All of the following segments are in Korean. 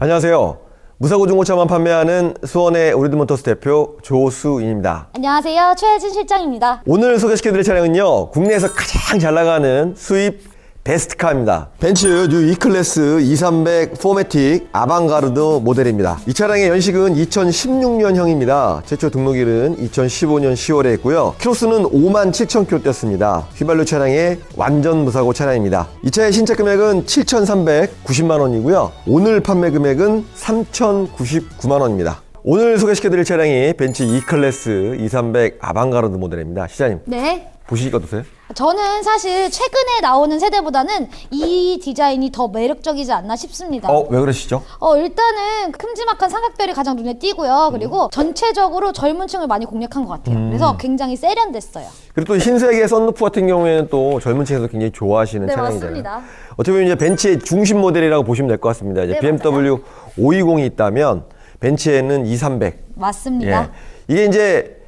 안녕하세요. 무사고 중고차만 판매하는 수원의 오리드모터스 대표 조수인입니다. 안녕하세요. 최혜진 실장입니다. 오늘 소개시켜드릴 차량은요, 국내에서 가장 잘 나가는 수입 베스트카입니다. 벤츠 뉴 E클래스 2300 포매틱 아방가르드 모델입니다. 이 차량의 연식은 2016년형입니다. 최초 등록일은 2015년 10월에 했고요. 키로수는 5만 7천 킬로 뛰었습니다. 휘발유 차량의 완전 무사고 차량입니다. 이 차의 신차 금액은 7,390만 원이고요. 오늘 판매 금액은 3,099만 원입니다. 오늘 소개시켜드릴 차량이 벤츠 E클래스 2300 아방가르드 모델입니다. 시장님 네. 보시니까 어떠세요? 저는 사실 최근에 나오는 세대보다는 이 디자인이 더 매력적이지 않나 싶습니다. 어, 왜 그러시죠? 어, 일단은 큼지막한 삼각별이 가장 눈에 띄고요. 음. 그리고 전체적으로 젊은 층을 많이 공략한 것 같아요. 그래서 굉장히 세련됐어요. 그리고 또 흰색의 썬루프 같은 경우에는 또 젊은 층에서 굉장히 좋아하시는 네, 차량이잖아요. 맞습니다. 어떻게 보면 이제 벤츠의 중심 모델이라고 보시면 될 것 같습니다. 이제 네, BMW 520이 있다면 벤츠에는 2300. 맞습니다. 예. 이게 이제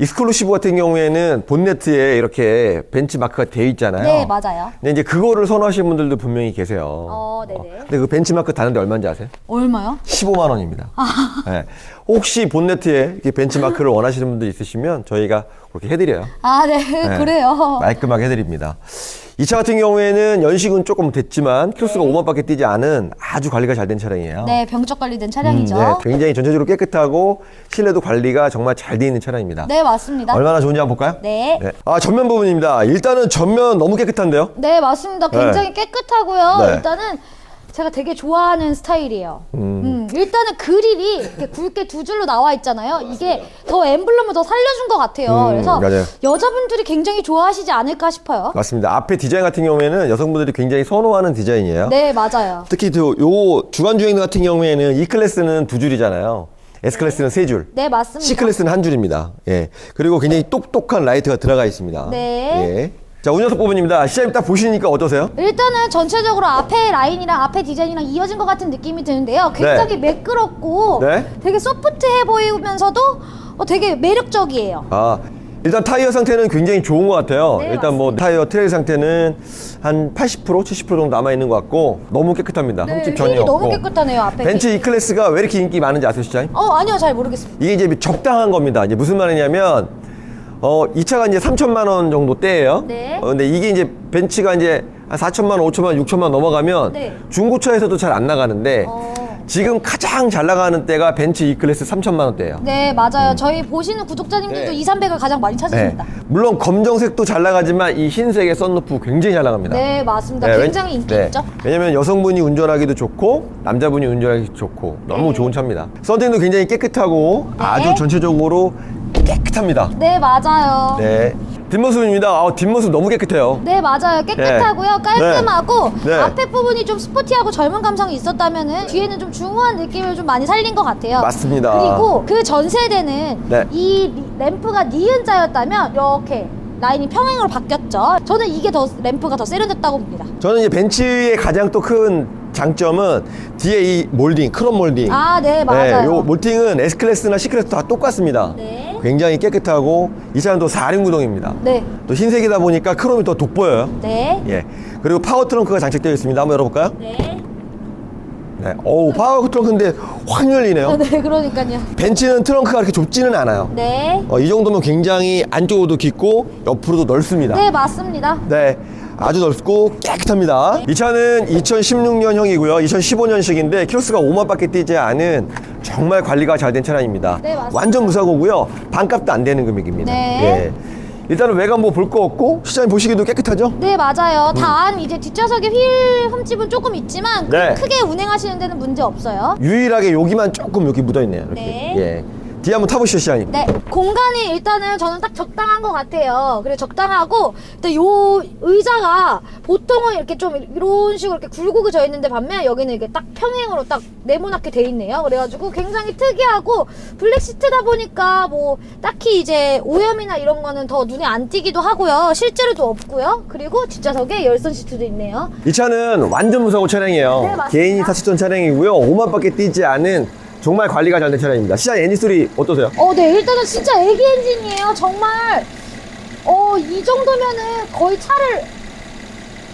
익스클루시브 같은 경우에는 본네트에 이렇게 벤츠 마크가 되어 있잖아요. 네, 맞아요. 근데 이제 그거를 선호하시는 분들도 분명히 계세요. 어, 네네. 근데 그 벤츠 마크 다는데 얼마인지 아세요? 얼마요? 15만 원입니다. 아. 예. 혹시 본네트에 이렇게 벤츠 마크를 원하시는 분들 있으시면 저희가 그렇게 해드려요. 아, 네, 네. 그래요. 말끔하게 해드립니다. 이 차 같은 경우에는 연식은 조금 됐지만 키로수가 5만밖에 뛰지 않은 아주 관리가 잘 된 차량이에요. 네, 병적 관리된 음, 차량이죠. 네, 굉장히 전체적으로 깨끗하고 실내도 관리가 정말 잘 돼 있는 차량입니다. 네, 맞습니다. 얼마나 좋은지 한번 볼까요? 네. 아 전면 부분입니다. 일단은 전면 너무 깨끗한데요. 네, 맞습니다. 굉장히 깨끗하고요. 네. 일단은 제가 되게 좋아하는 스타일이에요. 음, 일단은 그릴이 이렇게 굵게 두 줄로 나와 있잖아요. 이게 더 엠블럼을 더 살려준 것 같아요. 음, 그래서 맞아요. 여자분들이 굉장히 좋아하시지 않을까 싶어요. 맞습니다. 앞에 디자인 같은 경우에는 여성분들이 굉장히 선호하는 디자인이에요. 네, 맞아요. 특히 또 요 주간 주행 같은 경우에는 E 클래스는 두 줄이잖아요. S 클래스는 세 줄. 네, 맞습니다. C 클래스는 한 줄입니다. 예. 그리고 굉장히 똑똑한 라이트가 들어가 있습니다. 네. 예. 자, 운전석 부분입니다. 시장님 딱 보시니까 어떠세요? 일단은 전체적으로 앞에 라인이랑 앞에 디자인이랑 이어진 것 같은 느낌이 드는데요. 굉장히 매끄럽고 네. 되게 소프트해 보이면서도 어, 되게 매력적이에요. 아, 일단 타이어 상태는 굉장히 좋은 것 같아요. 네, 일단 뭐. 타이어 트레일 상태는 한 80%, 70% 정도 남아 있는 것 같고 너무 깨끗합니다. 네, 흠집 전혀 휠이 없고. 너무 깨끗하네요. 앞에. 벤츠 E 클래스가 왜 이렇게 인기 많은지 아세요, 시장님? 어, 아니요. 잘 모르겠습니다. 이게 이제 적당한 겁니다. 이제 무슨 말이냐면 어, 이 차가 이제 3천만 원 정도 대예요. 네. 어, 근데 이게 이제 벤츠가 이제 한 4천만 원, 5천만 원, 6천만 원 넘어가면 네. 중고차에서도 잘 안 나가는데 어. 지금 가장 잘 나가는 때가 벤츠 E 클래스 3천만 원대예요. 네, 맞아요. 저희 보시는 구독자님들도 네. 2, 300을 가장 많이 네. 찾으십니다. 물론 검정색도 잘 나가지만 이 흰색의 썬루프 굉장히 잘 나갑니다. 네, 맞습니다. 네, 굉장히 왠- 인기 네. 있죠. 왜냐면 여성분이 운전하기도 좋고 남자분이 운전하기 좋고 너무 네. 좋은 차입니다. 썬팅도 굉장히 깨끗하고 네. 아주 전체적으로 깨끗합니다. 네, 맞아요. 네. 뒷모습입니다. 아, 뒷모습 너무 깨끗해요. 네, 맞아요. 깨끗하고요. 네. 깔끔하고 네. 앞에 부분이 좀 스포티하고 젊은 감성이 있었다면은 뒤에는 좀 중후한 느낌을 좀 많이 살린 것 같아요. 맞습니다. 그리고 그 전 세대는 네. 이 리- 램프가 니은자였다면 이렇게 라인이 평행으로 바뀌었죠. 저는 이게 더 램프가 더 세련됐다고 봅니다. 저는 이제 벤츠의 가장 또 큰 장점은 뒤에 이 몰딩, 크롬 몰딩. 아, 네, 맞아요. 요 몰딩은 S 클래스나 C 클래스 다 똑같습니다. 네. 굉장히 깨끗하고 이 차는 또 4륜 구동입니다. 네. 또 흰색이다 보니까 크롬이 더 돋보여요. 네. 예. 그리고 파워 트렁크가 장착되어 있습니다. 한번 열어볼까요? 네. 네. 어우, 파워 트렁크인데 확 열리네요. 네, 그러니까요. 벤츠는 트렁크가 그렇게 좁지는 않아요. 네. 어, 이 정도면 굉장히 안쪽으로도 깊고 옆으로도 넓습니다. 네, 맞습니다. 네. 아주 넓고 깨끗합니다. 이 차는 2016년형이고요. 2015년식인데 키로수가 5만밖에 뛰지 않은 정말 관리가 잘 된 차량입니다. 네, 맞습니다. 완전 무사고고요. 반값도 안 되는 금액입니다. 네. 예. 일단은 외관 뭐 볼 거 없고 시장님 보시기도 깨끗하죠? 네, 맞아요. 단 이제 뒷좌석에 휠 흠집은 조금 있지만 그 네. 크게 운행하시는 데는 문제 없어요. 유일하게 여기만 조금 여기 묻어 있네요. 이렇게. 네. 예. 뒤에 한번 타보시죠, 시장님. 네, 공간이 일단은 저는 딱 적당한 것 같아요. 그래 적당하고, 근데 요 의자가 보통은 이렇게 좀 이런 식으로 이렇게 굴곡이 져 있는데 반면 여기는 이게 딱 평행으로 딱 네모나게 돼 있네요. 그래가지고 굉장히 특이하고 블랙 시트다 보니까 뭐 딱히 이제 오염이나 이런 거는 더 눈에 안 띄기도 하고요. 실제로도 없고요. 그리고 뒷좌석에 열선 시트도 있네요. 이 차는 완전 무사고 차량이에요. 네, 맞습니다. 개인이 탔었던 차량이고요. 5만밖에 뛰지 않은 정말 관리가 잘 된 차량입니다. 시장 애니소리 어떠세요? 어, 네, 일단은 진짜 애기 엔진이에요. 정말, 어, 이 정도면은 거의 차를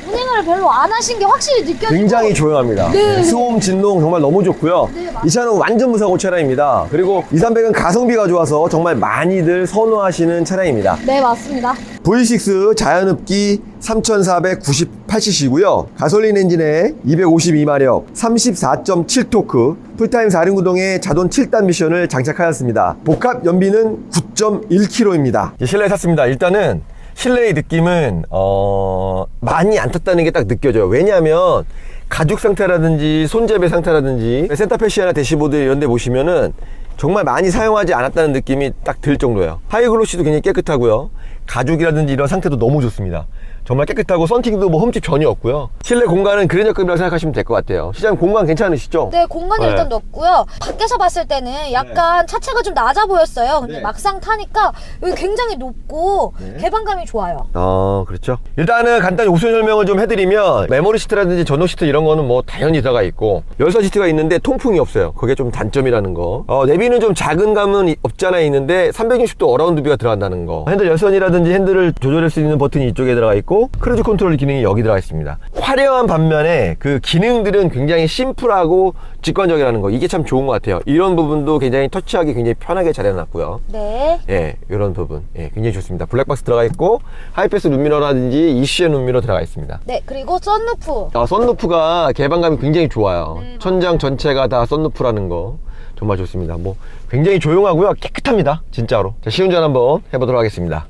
운행을 별로 안 하신 게 확실히 느껴지고. 굉장히 조용합니다. 네. 소음, 진동 정말 너무 좋고요. 네. 이 차는 완전 무사고 차량입니다. 그리고 2, 300은 가성비가 좋아서 정말 많이들 선호하시는 차량입니다. 네, 맞습니다. V6 자연흡기 3498cc고요. 가솔린 엔진에 252마력, 34.7토크, 풀타임 4륜 구동에 자동 7단 미션을 장착하였습니다. 복합 연비는 9.1km입니다. 실내에 탔습니다. 일단은 실내의 느낌은 어, 많이 안 탔다는 게 딱 느껴져요. 왜냐하면 가죽 상태라든지 손잡이 상태라든지 센터페시아나 대시보드 이런 데 보시면은 정말 많이 사용하지 않았다는 느낌이 딱 들 정도예요. 하이글로시도 굉장히 깨끗하고요. 가죽이라든지 이런 상태도 너무 좋습니다. 정말 깨끗하고 썬팅도 뭐 흠집 전혀 없고요. 실내 공간은 그랜저급이라고 생각하시면 될 것 같아요. 시장 공간 괜찮으시죠? 네, 공간이 네. 일단 넓고요. 밖에서 봤을 때는 약간 차체가 좀 낮아 보였어요. 근데 네. 막상 타니까 여기 굉장히 높고 네. 개방감이 좋아요. 어, 그렇죠. 일단은 간단히 옵션 설명을 좀 해드리면 메모리 시트라든지 전동 시트 이런 거는 뭐 당연히 들어가 있고 열선 시트가 있는데 통풍이 없어요. 그게 좀 단점이라는 거. 어, 내비는 좀 작은 감은 않아 있는데 360도 어라운드 뷰가 들어간다는 거. 핸들 열선이라든지 핸들을 조절할 수 있는 버튼이 이쪽에 들어가 있고 크루즈 컨트롤 기능이 여기 들어가 있습니다. 화려한 반면에 그 기능들은 굉장히 심플하고 직관적이라는 거. 이게 참 좋은 것 같아요. 이런 부분도 굉장히 터치하기 굉장히 편하게 잘 해놨고요. 네. 예, 이런 부분. 예, 굉장히 좋습니다. 블랙박스 들어가 있고, 하이패스 룸미러라든지 ECN 룸미러 들어가 있습니다. 네, 그리고 썬루프. 아, 썬루프가 개방감이 굉장히 좋아요. 네, 천장 전체가 다 썬루프라는 거. 정말 좋습니다. 뭐, 굉장히 조용하고요. 깨끗합니다. 진짜로. 자, 시운전 한번 해보도록 하겠습니다.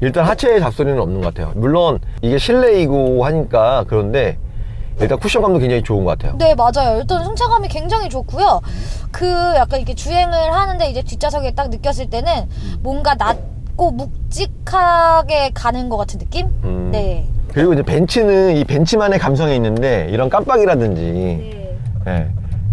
일단 하체에 잡소리는 없는 것 같아요. 물론 이게 실내이고 하니까 그런데 일단 쿠션감도 굉장히 좋은 것 같아요. 네, 맞아요. 일단 승차감이 굉장히 좋고요. 그 약간 이렇게 주행을 하는데 이제 뒷좌석에 딱 느꼈을 때는 뭔가 낮고 묵직하게 가는 것 같은 느낌? 음. 네. 그리고 이제 벤츠는 이 벤츠만의 감성이 있는데 이런 깜빡이라든지 네. 예.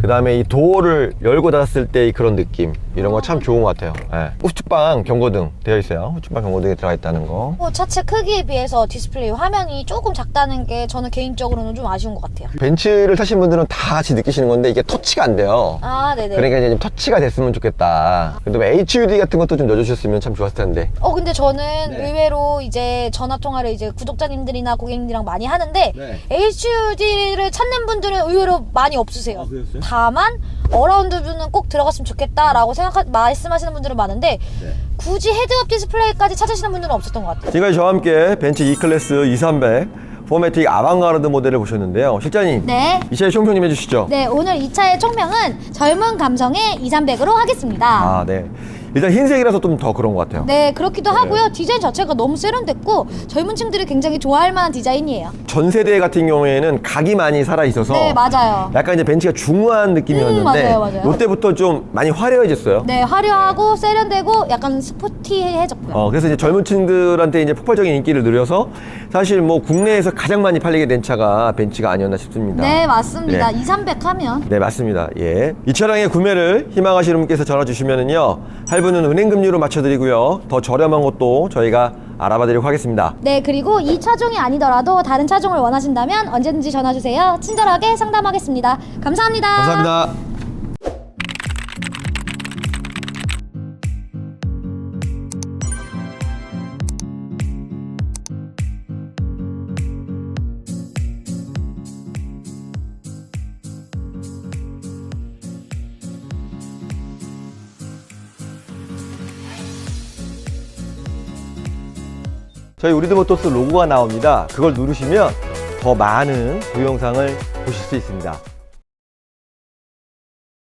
그 다음에 이 도어를 열고 닫았을 때의 그런 느낌 이런 거 참 좋은 것 같아요 예. 후측방 경고등 되어 있어요 후측방 경고등이 들어가 있다는 거뭐 차체 크기에 비해서 디스플레이 화면이 조금 작다는 게 저는 개인적으로는 좀 아쉬운 것 같아요. 벤츠를 타신 분들은 다 같이 느끼시는 건데 이게 터치가 안 돼요 아, 네네. 그러니까 이제 좀 터치가 됐으면 좋겠다 그다음 HUD 같은 것도 좀 넣어주셨으면 참 좋았을 텐데 어 근데 저는 네. 의외로 이제 전화 통화를 이제 구독자님들이나 고객님들이랑 많이 하는데 네. HUD를 찾는 분들은 의외로 많이 없으세요. 아, 그랬어요? 다만 어라운드 뷰는 꼭 들어갔으면 좋겠다라고 생각 말씀하시는 분들은 많은데 네. 굳이 헤드업 디스플레이까지 찾으시는 분들은 없었던 것 같아요. 지금까지 저와 함께 벤츠 E클래스 2300 포매틱 아방가르드 모델을 보셨는데요 실장님 네. 이 차의 총평 좀 해주시죠 네, 오늘 이 차의 총명은 젊은 감성의 2300으로 하겠습니다. 아, 네. 일단 흰색이라서 좀 더 그런 것 같아요 네, 그렇기도 하고요. 디자인 자체가 너무 세련됐고 젊은 층들이 굉장히 좋아할 만한 디자인이에요. 전 세대 같은 경우에는 각이 많이 살아 있어서 네, 맞아요. 약간 이제 벤츠가 중후한 느낌이었는데 음, 맞아요, 맞아요. 이때부터 좀 많이 화려해졌어요. 네, 화려하고 세련되고 약간 스포티해졌고요. 어, 그래서 이제 젊은 층들한테 이제 폭발적인 인기를 누려서 사실 뭐 국내에서 가장 많이 팔리게 된 차가 벤츠가 아니었나 싶습니다. 네, 맞습니다. 예. 2, 300 하면 네, 맞습니다. 예. 이 차량의 구매를 희망하시는 분께서 전화 주시면은요. 할부 는 은행 금리로 맞춰 드리고요. 더 저렴한 것도 저희가 알아봐 드리도록 하겠습니다. 네, 그리고 이 차종이 아니더라도 다른 차종을 원하신다면 언제든지 전화 주세요. 친절하게 상담하겠습니다. 감사합니다. 감사합니다. 저희 우리드모토스 로고가 나옵니다. 그걸 누르시면 더 많은 동영상을 보실 수 있습니다.